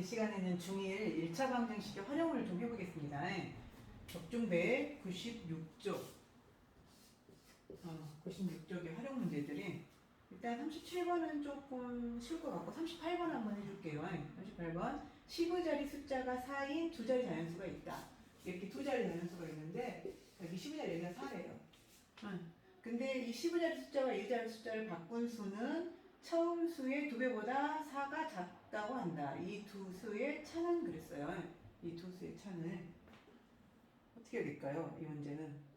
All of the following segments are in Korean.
이번 시간에는 중1 1차 방정식의 활용을 좀 해보겠습니다. 적중배 96쪽 어, 96쪽의 활용 문제들이 일단 37번은 조금 쉬울 것 같고 38번 한번 해줄게요. 38번 15자리 숫자가 4인 두 자리 자연수가 있다. 이렇게 두 자리 자연수가 있는데 여기 15자리가 4래요. 근데 이 15자리 숫자와 1자리 숫자를 바꾼 수는 처음 수의 두 배보다 4가 작다고 한다. 이 두 수의 차는 그랬어요. 이 두 수의 차는 어떻게 해야 될까요? 이 문제는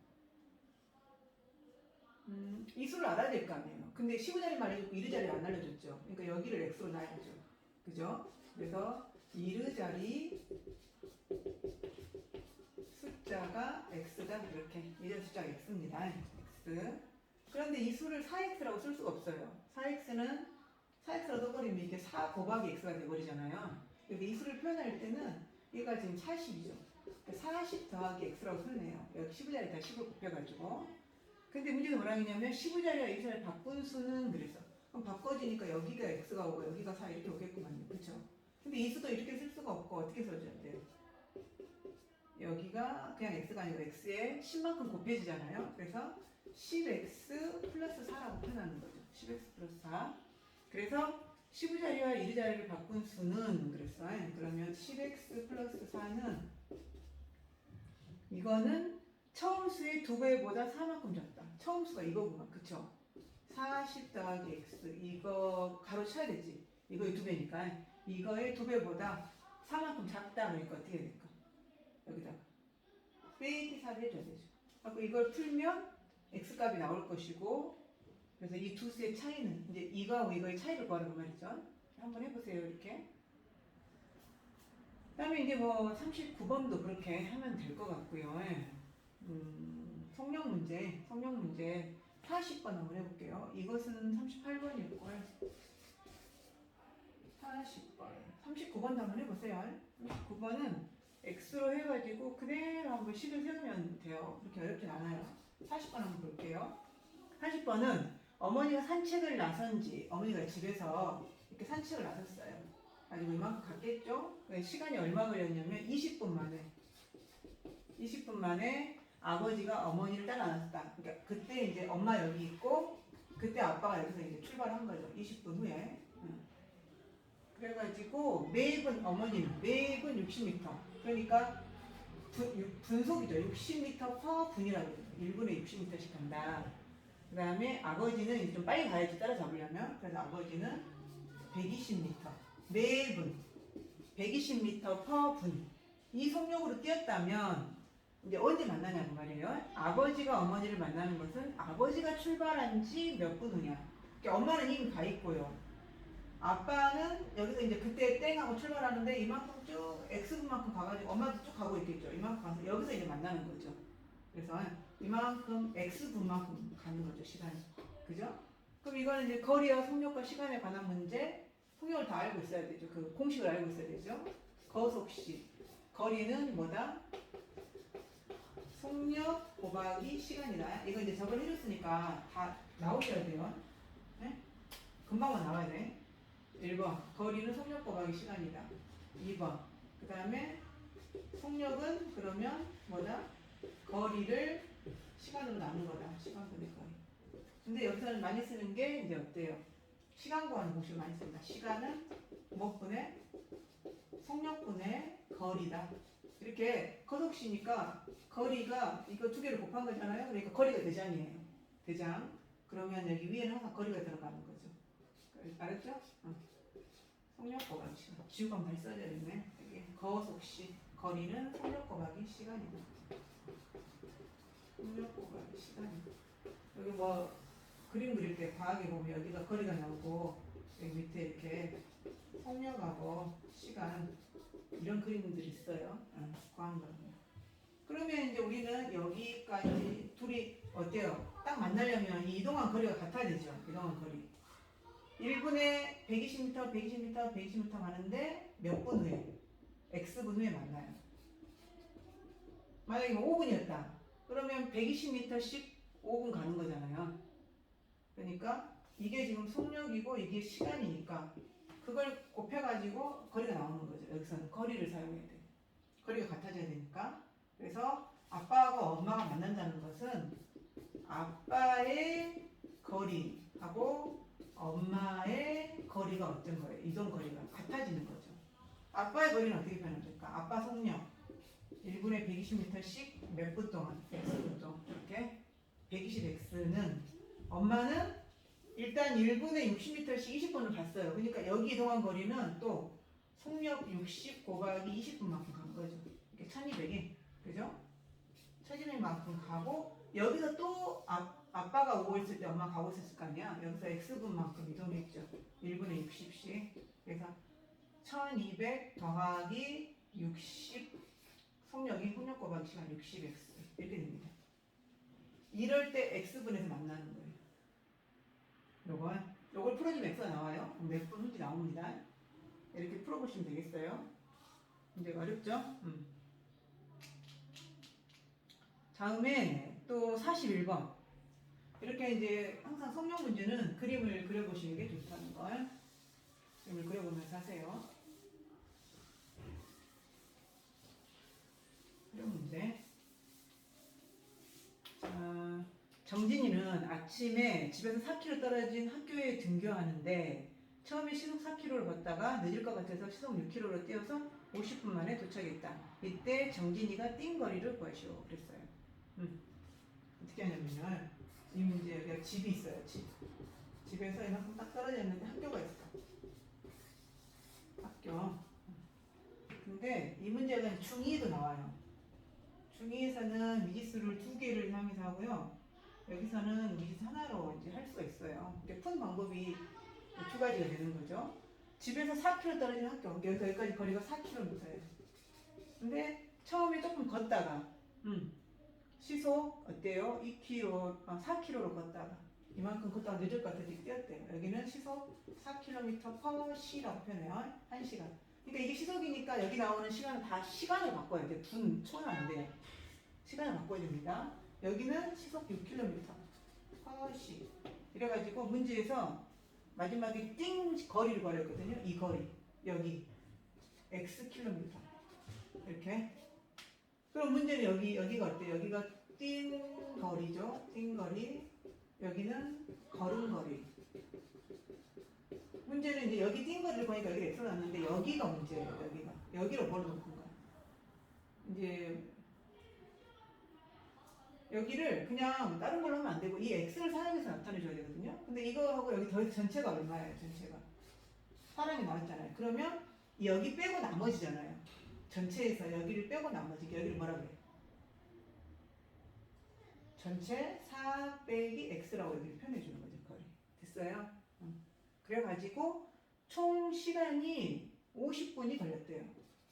음, 이 수를 알아야 될 거 아니에요. 근데 15자리 말해줬고 1자리 안 알려줬죠. 그러니까 여기를 x로 놔야죠. 그죠? 그래서 1자리 숫자가 x다 이렇게 1자리 숫자가 x입니다. x 그런데 이 수를 4x라고 쓸 수가 없어요. 4x는 4x라고 써버리면 이게 4 곱하기 x가 돼버리잖아요. 근데 이 수를 표현할 때는 얘가 지금 40이죠. 40 더하기 x라고 쓰네요. 여기 15자리에다 10을 곱해가지고. 근데 문제는 뭐라 했냐면 15자리와 2자리 바꾼 수는 그래서 그럼 바꿔지니까 여기가 x가 오고 여기가 4 이렇게 오겠구만요. 그쵸? 근데 이 수도 이렇게 쓸 수가 없고 어떻게 써줘야 돼요? 여기가 그냥 x가 아니고 x에 10만큼 곱해지잖아요. 그래서 10x 플러스 4라고 표현하는 거죠. 10x 플러스 4. 그래서 15자리와 1자리를 바꾼 수는 그랬어요. 그러면 10x 플러스 4는 이거는 처음 수의 두 배보다 4만큼 작다. 처음 수가 이거구만. 그쵸? 40 더하기 x 이거 가로 쳐야 되지. 이거의 두 배니까 이거의 두 배보다 4만큼 작다 그러니까 어떻게 해야 될까? 여기다가 빼기 4를 해줘야 되죠. 그리고 이걸 풀면 x 값이 나올 것이고 그래서 이 두 수의 차이는 이제 이거하고 이거의 차이를 구하는 말이죠. 한번 해보세요 이렇게. 그다음에 이제 뭐 39번도 그렇게 하면 될 것 같고요. 예. 음, 성령 문제, 성령 문제 40번 한번 해볼게요. 이것은 38번일 걸. 40번, 39번도 한번 해보세요. 39번은 x로 해가지고 그대로 한번 식을 세우면 돼요. 그렇게 어렵진 않아요. 40번 한번 볼게요. 40번은 어머니가 산책을 나선 지 어머니가 집에서 이렇게 산책을 나섰어요. 가지고 이만큼 갔겠죠? 시간이 얼마 걸렸냐면 20분 만에 20분 만에 아버지가 어머니를 따라 나섰다. 그러니까 그때 이제 엄마 여기 있고 그때 아빠가 여기서 이제 출발한 거죠. 20분 후에. 응. 그래가지고 매분 어머니는 매분 60m. 그러니까 분, 육- 분속이죠. 60m 퍼 분이라고 해요. 1분에 60m씩 간다. 그 다음에 아버지는 좀 빨리 가야지 따라잡으려면 그래서 아버지는 120m 매분 120m 퍼 분. 이 속력으로 뛰었다면 이제 언제 만나냐고 말이에요. 아버지가 어머니를 만나는 것은 아버지가 출발한 지 몇 분 후냐. 그러니까 엄마는 이미 가 있고요. 아빠는 여기서 이제 그때 땡 하고 출발하는데 이만큼 쭉 X분만큼 가가지고 엄마도 쭉 가고 있겠죠. 이만큼 가서 여기서 이제 만나는 거죠. 그래서 이만큼 X분만큼 가는 거죠. 시간이. 그죠? 그럼 이거는 이제 거리와 속력과 시간에 관한 문제 속력을 다 알고 있어야 되죠. 그 공식을 알고 있어야 되죠. 거속시. 거리는 뭐다? 속력 곱하기 시간이다. 이거 이제 저걸 해줬으니까 다 나오셔야 돼요. 네? 금방만 나와야 돼. 1번 거리는 속력 곱하기 시간이다. 2번 그 다음에 속력은 그러면 뭐다? 거리를 시간으로 나눈 거다. 시간분의 거리. 근데 여기서는 많이 쓰는 게 이제 어때요? 시간 구하는 공식을 많이 씁니다. 시간은 무엇분의 속력분의 거리다. 이렇게 거속시니까 거리가 이거 두 개를 곱한 거잖아요. 그러니까 거리가 대장이에요. 대장. 그러면 여기 위에는 항상 거리가 들어가는 거죠. 알았죠? 어. 속력 곱하기 시간. 지우감 많이 써야 되겠네. 여기 거속 시. 거리는 속력 곱하기 시간이다. 속력 곱하기 시간이다. 여기 뭐 그림 그릴 때 과하게 보면 여기가 거리가 나오고 여기 밑에 이렇게 속력하고 시간 이런 그림들이 있어요. 어, 과한 거는. 그러면 이제 우리는 여기까지 둘이 어때요? 딱 만나려면 이 이동한 거리가 같아야 되죠. 이동한 거리. 1분에 120m, 120m, 120m 가는데 몇 분 후에? X분 후에 만나요. 만약에 5분이었다. 그러면 120m씩 5분 가는 거잖아요. 그러니까 이게 지금 속력이고 이게 시간이니까 그걸 곱해가지고 거리가 나오는 거죠. 여기 거리를 사용해야 돼. 거리가 같아져야 되니까. 그래서 아빠하고 엄마가 만난다는 것은 아빠의 거리하고 엄마의 거리가 어떤 거예요? 이동 거리가 같아지는 거죠. 아빠의 거리는 어떻게 표현합니까? 아빠 속력 1분에 120m씩 몇 분 동안 x분 동안 이렇게 120x는 엄마는 일단 1분에 60m씩 20분을 갔어요. 그러니까 여기 이동한 거리는 또 속력 60 곱하기 20분만큼 간 거죠. 이렇게 1200이 그죠? 1200만큼 가고 여기서 또 아, 아빠가 오고 있을 때 엄마가 가고 있었을 거 아니야. 여기서 x분만큼 이동했죠. 1분에 60씩. 그래서 1200 더하기 60 속력이 속력 곱하기 시간 60x 이렇게 됩니다. 이럴 때 x분에서 만나는 거예요. 요건 요걸 풀어주면 x가 나와요. 그럼 몇분 후지 나옵니다. 이렇게 풀어보시면 되겠어요. 문제가 어렵죠? 음. 다음에 또 41번. 이렇게 이제 항상 성령 문제는 그림을 그려보시는 게 좋다는 걸. 그림을 그려보면서 하세요. 그림 문제. 자, 정진이는 아침에 집에서 4km 떨어진 학교에 등교하는데 처음에 시속 4km를 걷다가 늦을 것 같아서 시속 6km로 뛰어서 50분 만에 도착했다. 이때 정진이가 뛴 거리를 구하시오. 그랬어요. 음. 어떻게 하냐면요. 이 문제 여기가 집이 있어요. 집. 집에서 이만큼 딱 떨어져 있는데 학교가 있어. 학교. 근데 이 문제가 중2에도 나와요. 중2에서는 미지수를 두 개를 사용해서 하고요. 여기서는 미지수 하나로 이제 할 수가 있어요. 이렇게 푼 방법이 두 가지가 되는 거죠. 집에서 4km 떨어진 학교. 여기까지 거리가 4km예요. 근데 처음에 조금 걷다가, 음, 시속 어때요? 2km, 아, 4km로 걷다가 이만큼 걷다가 늦을 것 같아서 뛰었대요. 여기는 시속 4km per 시라고 표현해요. 1시간. 그러니까 이게 시속이니까 여기 나오는 시간은 다 시간을 바꿔야 돼. 분, 초는 안 돼요. 시간을 바꿔야 됩니다. 여기는 시속 6km per 시. 이래가지고 문제에서 마지막에 띵 거리를 구하랬거든요. 이 거리. 여기. x 킬로미터. 이렇게. 그럼 문제는 여기, 여기가 어때요? 여기가 뛴 거리죠. 뛴 거리. 여기는 걸은 거리. 문제는 이제 여기 뛴 거리를 보니까 여기 X가 났는데 여기가 문제예요. 여기가. 여기로 뭘 놓은 거야. 이제 여기를 그냥 다른 걸로 하면 안 되고 이 X를 사람에서 나타내 줘야 되거든요. 근데 이거하고 여기 더해서 전체가 얼마예요? 전체가. 사람이 나왔잖아요. 그러면 이 여기 빼고 나머지잖아요. 전체에서 여기를 빼고 나머지 여기를 뭐라 그래? 전체 4 빼기 x라고 여기를 표현해 주는 거죠 됐어요? 응. 그래가지고 총 시간이 50분이 걸렸대요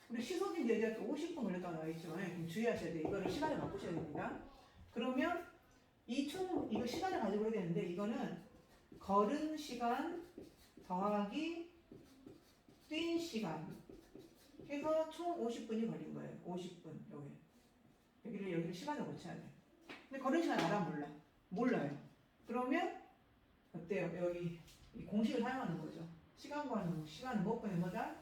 우리 여기가 또 50분 걸렸다고 나와 있죠 예, 그럼 주의하셔야 돼요 이거를 시간을 바꾸셔야 됩니다 그러면 이 총 이거 시간을 가지고 해야 되는데 이거는 걸은 시간 더하기 뛴 시간 해서 총 50분이 걸린 거예요 50분 여기 여기를 여기를 시간을 고쳐야 돼요 근데 걸은 시간 알아 몰라? 몰라요. 그러면 어때요? 여기 이 공식을 사용하는 거죠. 시간 구하는 시간은 몇 분의 뭐다?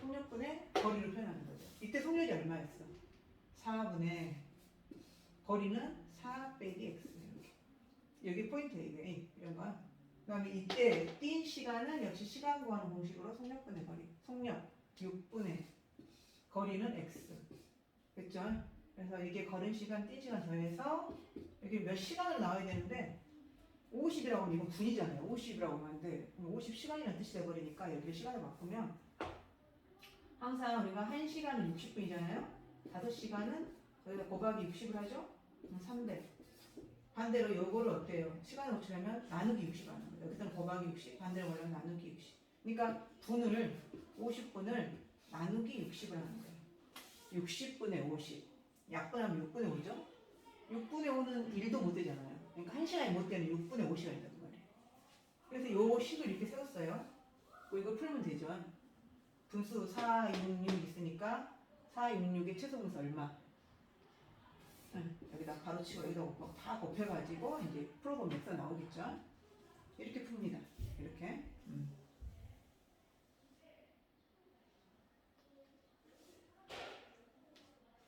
속력분의 거리를 표현하는 거죠. 이때 속력이 얼마였어? 4분의 거리는 4 빼기 x 이렇게. 여기 포인트예요. 이게 이런 거. 그다음에 이때 뛴 시간은 역시 시간 구하는 공식으로 속력분의 거리. 속력 6분의 거리는 x. 됐죠? 그래서 이게 걸은 시간, 뛴 시간 더해서 여기 몇 시간으로 나와야 되는데 50이라고 하면 이건 분이잖아요. 50이라고 하는데 50시간이라는 뜻이 돼버리니까 여기를 시간을 바꾸면 항상 우리가 1시간은 60분이잖아요. 5시간은 저희가 곱하기 60을 하죠. 그럼 300. 반대로 요거를 어때요? 시간을 고치려면 나누기 60 하는 거예요. 여기서는 곱하기 60, 반대로 걸려면 나누기 60. 그러니까 분을 50분을 나누기 60을 하는 거예요. 60분의 50. 약분하면 6분의 5죠? 6분의 5는 1도 못 되잖아요. 그러니까 1시간이 못 되는 6분의 5시간이 되는 거예요. 그래서 요 식을 이렇게 세웠어요. 뭐 이거 풀면 되죠. 분수 4, 6, 6 있으니까 4, 6, 6의 최소분수 얼마? 응, 여기다 가로치고 여기다 다 곱해가지고 이제 풀어보면 엑스가 나오겠죠. 이렇게 풉니다. 이렇게. 음.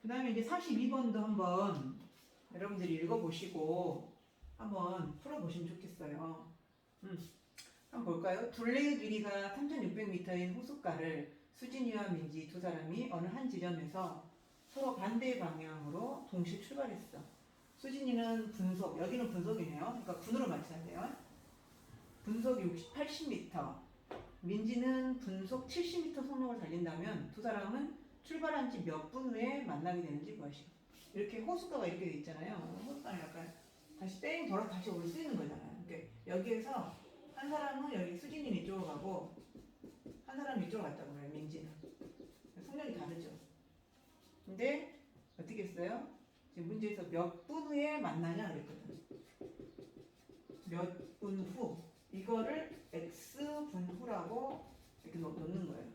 그 다음에 이제 42번도 한번 여러분들이 읽어보시고 한번 풀어보시면 좋겠어요. 음. 한번 볼까요? 둘레의 길이가 3,600m인 호숫가를 수진이와 민지 두 사람이 어느 한 지점에서 서로 반대 방향으로 동시에 출발했어. 수진이는 분속, 여기는 분속이네요. 그러니까 분으로 맞춰야 돼요. 분속 60, 80m, 민지는 분속 70m 속력을 달린다면 두 사람은 출발한 지 몇 분 후에 만나게 되는지 무엇이요? 이렇게 호숫가가 이렇게 돼 있잖아요. 호숫가는 약간 다시 뺑 돌아 다시 올 수 있는 거잖아요. 그러니까 여기에서 한 사람은 여기 수진이는 이쪽으로 가고 한 사람은 이쪽으로 갔다고 그래요. 민지는 속력이 다르죠. 근데 어떻게 했어요? 지금 문제에서 몇 분 후에 만나냐 그랬거든. 몇 분 후. 이거를 x분 후라고 이렇게 놓- 놓는 거예요.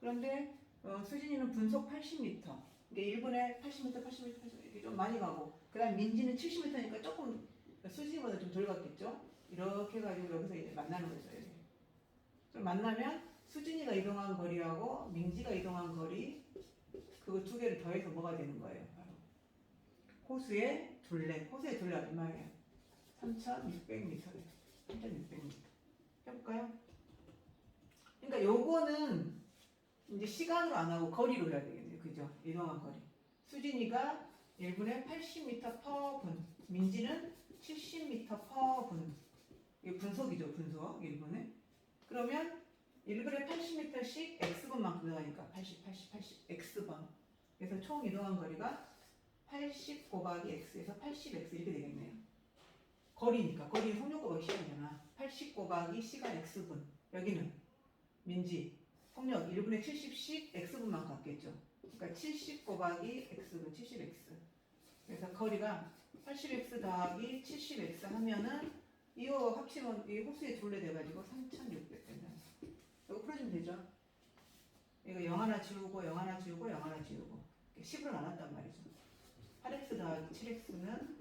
그런데 어, 수진이는 분속 80m. 이게 1분에 80m, 80m, 80m 이렇게 좀 많이 가고 그다음 민지는 70m니까 조금 수진이보다 좀 덜 갔겠죠. 이렇게 해가지고 여기서 이제 만나는 거죠. 이렇게. 좀 만나면 수진이가 이동한 거리하고 민지가 이동한 거리 그거 두 개를 더해서 뭐가 되는 거예요. 바로 호수의 둘레. 호수의 둘레 얼마예요? 3,600m래요. 3,600m. 해볼까요? 그러니까 요거는 이제 시간으로 안 하고 거리로 해야 되겠네요. 그죠? 이동한 거리. 수진이가 1분에 80m per 분. 민지는 70m per 분. 이게 분속이죠, 분속. 1분에. 그러면 1분에 80m씩 x분만큼 들어가니까 80, 80, 80, x번. 그래서 총 이동한 거리가 80 곱하기 x에서 80x 이렇게 되겠네요. 거리니까 거리는 속력 곱하기 시간이잖아. 80 곱하기 시간 x분. 여기는 민지 속력 1분에 70씩 x분만 같겠죠. 그러니까 70 곱하기 x분 70x. 그래서 거리가 80x 더하기 70x 하면은 이거 합치면 이 호수에 둘레 돼가지고 3,600 된다. 이거 풀어주면 되죠. 이거 0 하나 지우고 0 하나 지우고 0 하나 지우고 10으로 나눴단 말이죠. 8x 더하기 7x는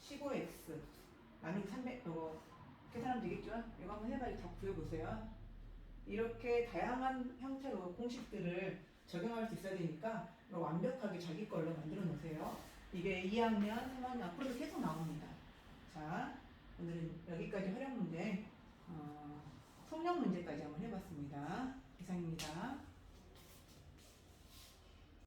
15x 나누기 300 이거 계산하면 되겠죠? 이거 한번 해가지고 다 구해보세요. 이렇게 다양한 형태로 공식들을 적용할 수 있어야 되니까 완벽하게 자기 걸로 만들어 놓으세요. 이게 2학년, 3학년 앞으로도 계속 나옵니다. 자, 오늘은 여기까지 활용 문제, 어, 속력 문제까지 한번 해봤습니다. 이상입니다.